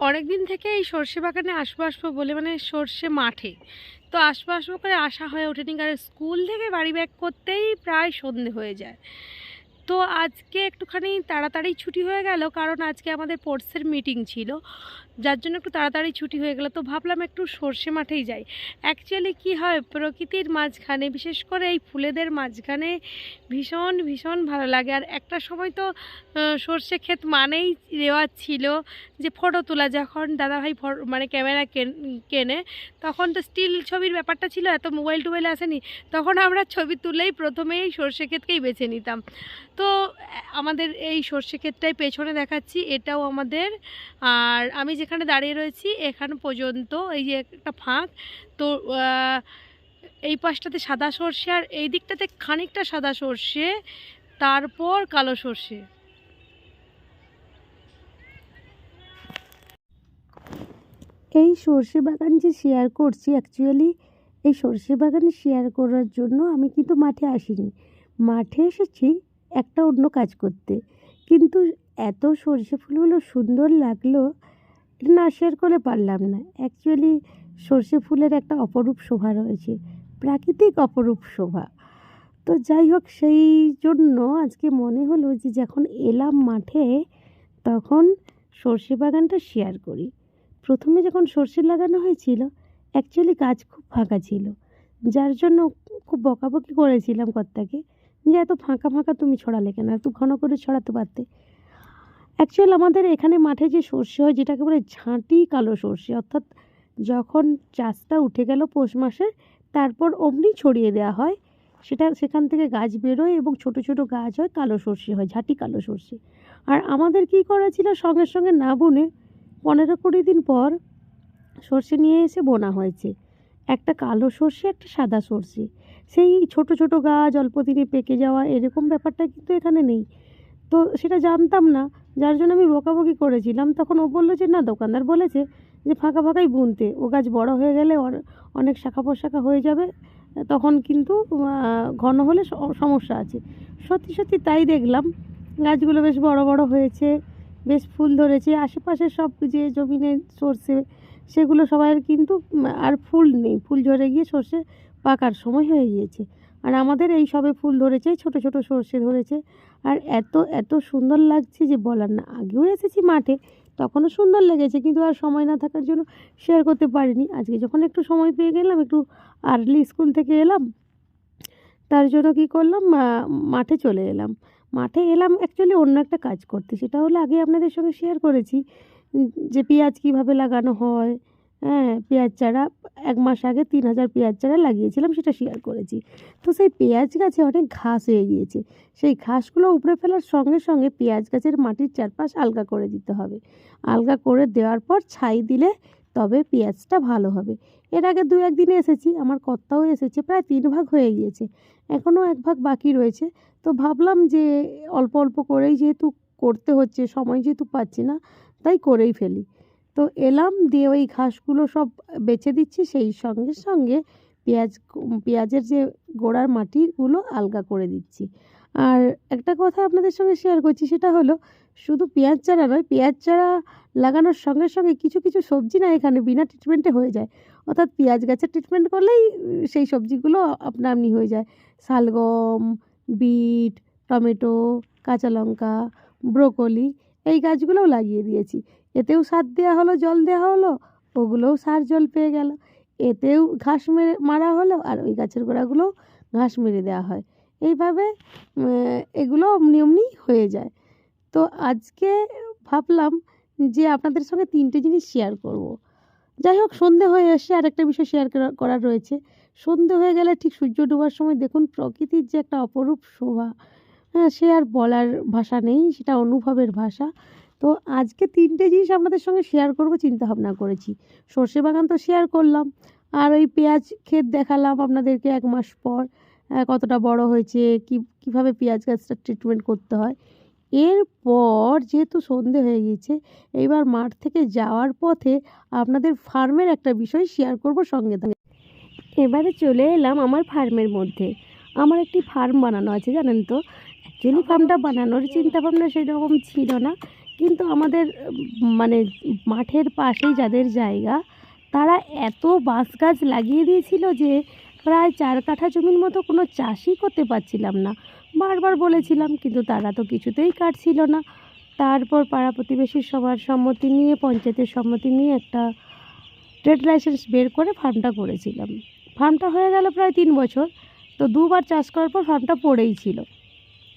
অনেক দিন থেকে এই সর্ষে বাগানে আসব আসব বলে মানে সর্ষে মাঠে। তো আসব আসব করে আসা হয়ে ওঠেনি, কারণ স্কুল থেকে বাড়ি ব্যাক করতেই প্রায় সন্ধে হয়ে যায়। তো আজকে একটুখানি তাড়াতাড়ি ছুটি হয়ে গেল, কারণ আজকে আমাদের পোর্টসের মিটিং ছিল। যার জন্য একটু তাড়াতাড়ি ছুটি হয়ে গেল। তো ভাবলাম একটু সর্ষে মাঠেই যাই। অ্যাকচুয়ালি কি হয়, প্রকৃতির মাঝখানে, বিশেষ করে এই ফুলেদের মাঝখানে ভীষণ ভীষণ ভালো লাগে। আর একটা সময় তো সর্ষে ক্ষেত মানেই রেওয়াজ ছিল যে ফটো তোলা। যখন দাদাভাই মানে ক্যামেরা কেনে তখন তো স্টিল ছবির ব্যাপারটা ছিল, এত মোবাইল টোবাইল আসেনি। তখন আমরা ছবি তুলেই প্রথমেই সর্ষে ক্ষেতকেই বেছে নিতাম। তো আমাদের এই সর্ষে ক্ষেতটাই পেছনে দেখাচ্ছি, এটাও আমাদের। আর আমি যেখানে দাঁড়িয়ে রয়েছি, এখান পর্যন্ত এই যে একটা ফাঁক। তো এই পাশটাতে সাদা সর্ষে আর এই দিকটাতে খানিকটা সাদা সর্ষে, তারপর কালো সর্ষে। এই সর্ষে বাগান যে শেয়ার করছি অ্যাকচুয়ালি এই সর্ষে বাগান শেয়ার করার জন্য আমি কিন্তু মাঠে আসিনি। মাঠে এসেছি একটা অন্য কাজ করতে। কিন্তু এত সর্ষে ফুলগুলো সুন্দর লাগল না শেয়ার করে পারলাম না। অ্যাকচুয়ালি সর্ষে ফুলের একটা অপরূপ শোভা রয়েছে, প্রাকৃতিক অপরূপ শোভা। তো যাই হোক, সেই জন্য আজকে মনে হলো যে যখন এলাম মাঠে, তখন সর্ষে বাগানটা শেয়ার করি। প্রথমে যখন সর্ষে লাগানো হয়েছিল অ্যাকচুয়ালি গাছ খুব ফাঁকা ছিল। যার জন্য খুব বকাবকি করেছিলাম কর্তাকে যে, এত ফাঁকা ফাঁকা তুমি ছড়ালে কেন? একটু ঘন করে ছড়াতে পারতে। অ্যাকচুয়াল আমাদের এখানে মাঠে যে সর্ষে হয়, যেটাকে বলে ঝাঁটি কালো সর্ষে, অর্থাৎ যখন চাষটা উঠে গেল পৌষ মাসে, তারপর অমনি ছড়িয়ে দেওয়া হয়। সেটা, সেখান থেকে গাছ বেরোয় এবং ছোট ছোট গাছ হয়, কালো সর্ষে হয়, ঝাঁটি কালো সর্ষে। আর আমাদের কী করা ছিল, সঙ্গে সঙ্গে না বুনে পনেরো কুড়ি দিন পর সর্ষে নিয়ে এসে বোনা হয়েছে। একটা কালো সর্ষে, একটা সাদা সর্ষে। সেই ছোট ছোট গাছ অল্প দিনে পেকে যাওয়া, এরকম ব্যাপারটা কিন্তু এখানে নেই। তো সেটা জানতাম না। যার জন্য আমি বকাবকি করেছিলাম, তখন ও বলল যে, না, দোকানদার বলেছে যে, ফাঁকা ফাঁকাই বুনতে। ও গাছ বড় হয়ে গেলে অনেক শাখা প্রশাখা হয়ে যাবে। তখন কিন্তু ঘন হলে সমস্যা আছে। সত্যি সত্যি তাই দেখলাম। গাছগুলো বেশ বড় বড় হয়েছে, বেশ ফুল ধরেছে। আশেপাশে সব যে জমিনে সর্ষে, সেগুলো সবাইয়ের কিন্তু আর ফুল নেই। ফুল ঝরে গিয়ে সর্ষে পাকার সময় হয়ে গিয়েছে। আর আমাদের এই সবে ফুল ধরেছে, ছোট ছোট সর্ষে ধরেছে। আর এত এত সুন্দর লাগছে যে বলার না, আগেও এসেছি মাঠে, তখনও সুন্দর লেগেছে, কিন্তু আর সময় না থাকার জন্য শেয়ার করতে পারিনি। আজকে যখন একটু সময় পেয়ে গেলাম, একটু আর্লি স্কুল থেকে এলাম, তার জন্য কী করলাম মাঠে চলে এলাম। মাঠে এলাম অ্যাকচুয়ালি অন্য একটা কাজ করতে, সেটা হলো আগে আপনাদের সঙ্গে শেয়ার করেছি, যে পেঁয়াজ কীভাবে লাগানো হয় হ্যাঁ পেঁয়াজ চারা এক মাস আগে তিন হাজার পেঁয়াজ চারা লাগিয়েছিলাম, সেটা শেয়ার করেছি। তো সেই পেঁয়াজ গাছে অনেক ঘাস হয়ে গিয়েছে। সেই ঘাসগুলো উপড়ে ফেলার সঙ্গে সঙ্গে পেঁয়াজ গাছের মাটির চারপাশ আলগা করে দিতে হবে। আলগা করে দেওয়ার পর ছাই দিলে তবে পেঁয়াজটা ভালো হবে। এর আগে দু একদিনে এসেছি, আমার কর্তাও এসেছে, প্রায় তিন ভাগ হয়ে গিয়েছে। এখনও এক ভাগ বাকি রয়েছে। তো ভাবলাম যে অল্প অল্প করেই যেহেতু করতে হচ্ছে, সময় যেহেতু পাচ্ছি না, তাই করেই ফেলি। তো এলাম দিয়ে ওই ঘাসগুলো সব বেছে দিচ্ছি, সেই সঙ্গে সঙ্গে পেঁয়াজ, পেঁয়াজের যে গোড়ার মাটিগুলো আলগা করে দিচ্ছি। আর একটা কথা আপনাদের সঙ্গে শেয়ার করছি, সেটা হলো শুধু পেঁয়াজ চারা নয়, পেঁয়াজ চারা লাগানোর সঙ্গে সঙ্গে কিছু কিছু সবজি না এখানে বিনা ট্রিটমেন্টে হয়ে যায়। অর্থাৎ পেঁয়াজ গাছের ট্রিটমেন্ট করলেই সেই সবজিগুলো আপনা আপনি হয়ে যায়। শালগম, বিট, টমেটো, কাঁচা লঙ্কা, ব্রোকলি, এই গাছগুলোও লাগিয়ে দিয়েছি। এতেও সার দেওয়া হলো, জল দেওয়া হলো, ওগুলোও সার জল পেয়ে গেল। এতেও ঘাস মেরে মারা হলো আর ওই গাছের গোড়াগুলোও ঘাস মেরে দেওয়া হয়। এইভাবে এগুলো অমনি অমনি হয়ে যায়। তো আজকে ভাবলাম যে আপনাদের সঙ্গে তিনটে জিনিস শেয়ার করব। যাই হোক, সন্ধে হয়ে এসে আর একটা বিষয় শেয়ার করা রয়েছে। সন্ধে হয়ে গেলে ঠিক সূর্য ডোবার সময় দেখুন প্রকৃতির যে একটা অপরূপ শোভা। হ্যাঁ সে আর বলার ভাষা নেই, সেটা অনুভবের ভাষা। তো আজকে তিনটে জিনিস আপনাদের সঙ্গে শেয়ার করব চিন্তা ভাবনা করেছি। সর্ষে বাগান তো শেয়ার করলাম, আর ওই পেঁয়াজ ক্ষেত দেখালাম আপনাদেরকে এক মাস পর কতটা বড় হয়েছে, কী, কীভাবে পেঁয়াজ গাছটা ট্রিটমেন্ট করতে হয়। এরপর যেহেতু সন্ধে হয়ে গিয়েছে, এইবার মাঠ থেকে যাওয়ার পথে আপনাদের ফার্মের একটা বিষয় শেয়ার করব সঙ্গে সঙ্গে এবারে চলে এলাম আমার ফার্মের মধ্যে। আমার একটি ফার্ম বানানো আছে, জানেন তো? অ্যাকচুয়ালি ফার্মটা বানানোর চিন্তা ভাবনা সেরকম ছিল না। কিন্তু আমাদের মানে মাঠের পাশেই যাদের জায়গা, তারা এত বাঁশ গাছ লাগিয়ে দিয়েছিল যে প্রায় চার কাঠা জমির মতো কোনো চাষই করতে পারছিলাম না। বারবার বলেছিলাম, কিন্তু তারা তো কিছুতেই কাটছিল না। তারপর পাড়া প্রতিবেশীর সবার সম্মতি নিয়ে, পঞ্চায়েতের সম্মতি নিয়ে একটা ট্রেড লাইসেন্স বের করে ফার্মটা করেছিলাম। ফার্মটা হয়ে গেল প্রায় তিন বছর। তো দুবার চাষ করার পর ফার্মটা পড়েই ছিল।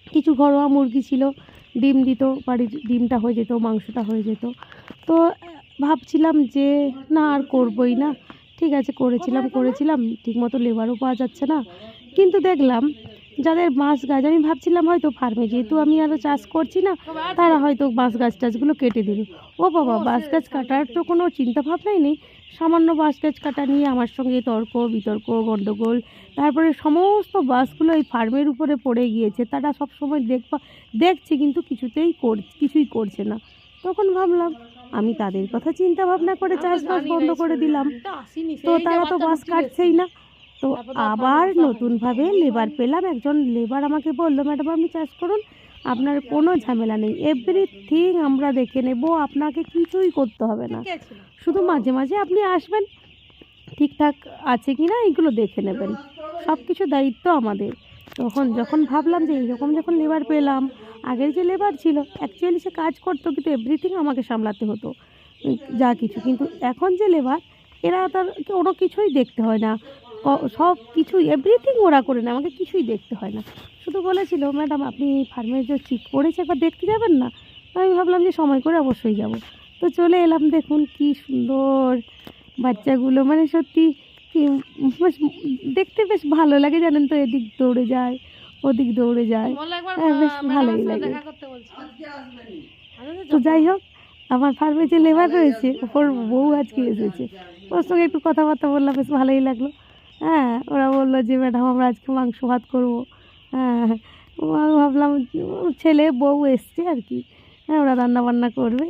কিছু ঘরোয়া মুরগি ছিল ডিম দিত, বাড়ির ডিমটা হয়ে যেত, মাংসটা হয়ে যেত। তো ভাবছিলাম যে, না, আর করবই না। ঠিক আছে, করেছিলাম করেছিলাম, ঠিকমতো লেবারও পাওয়া যাচ্ছে না। কিন্তু দেখলাম, যাদের বাঁশ গাছ, আমি ভাবছিলাম হয়তো ফার্মে, যেহেতু আমি আরও চাষ করছি না, তারা হয়তো বাঁশ গাছ টাছগুলো কেটে দিল ও বাবা বাঁশ গাছ কাটার তো কোনো চিন্তা ভাবনাই নেই। সামান্য বাঁশ গাছ কাটা নিয়ে আমার সঙ্গে তর্ক বিতর্ক গণ্ডগোল তারপরে সমস্ত বাসগুলো এই ফার্মের উপরে পড়ে গিয়েছে। তারা সব সময় দেখবা দেখছে কিন্তু কিছুতেই কর কিছুই করছে না। তখন ভাবলাম আমি তাদের কথা চিন্তা ভাবনা করে চাষবাস বন্ধ করে দিলাম। তো তারা তো বাস কাটছেই না। তো আবার নতুনভাবে লেবার পেলাম। একজন লেবার আমাকে বলল ম্যাডাম আপনি চাষ করুন। আপনার কোনো ঝামেলা নেই। এভরিথিং আমরা দেখে নেব আপনাকে কিছুই করতে হবে না। শুধু মাঝে মাঝে আপনি আসবেন ঠিকঠাক আছে কি না এগুলো দেখে নেবেন। সব কিছু দায়িত্ব আমাদের। তখন যখন ভাবলাম যে এইরকম যখন লেবার পেলাম আগের যে লেবার ছিল অ্যাকচুয়ালি সে কাজ করতো কিন্তু এভরিথিং আমাকে সামলাতে হতো যা কিছু। কিন্তু এখন যে লেবার এরা তার কোনো কিছুই দেখতে হয় না। সব কিছুই এভরিথিং ওরা করে না আমাকে কিছুই দেখতে হয় না। শুধু বলেছিল ম্যাডাম আপনি ফার্মের যে চিক পড়েছে একবার দেখতে যাবেন না? আমি ভাবলাম যে সময় করে অবশ্যই যাব। তো চলে এলাম দেখুন কি সুন্দর বাচ্চাগুলো। মানে সত্যি কি বেশ দেখতে বেশ ভালো লাগে জানেন তো এদিক দৌড়ে যায় ওদিক দৌড়ে যায়। হ্যাঁ, বেশ ভালোই লাগে। তো যাই হোক আমার ফার্মে যে লেবার রয়েছে ওর বউ আজকে এসেছে। ওর সঙ্গে একটু কথাবার্তা বললাম বেশ ভালোই লাগল। হ্যাঁ ওরা বলল যে, ম্যাডাম, আমরা আজকে মাংস ভাত করব। হ্যাঁ ভাবলাম, ছেলে, বউ এসছে আর কি। হ্যাঁ ওরা রান্না বান্না করবে।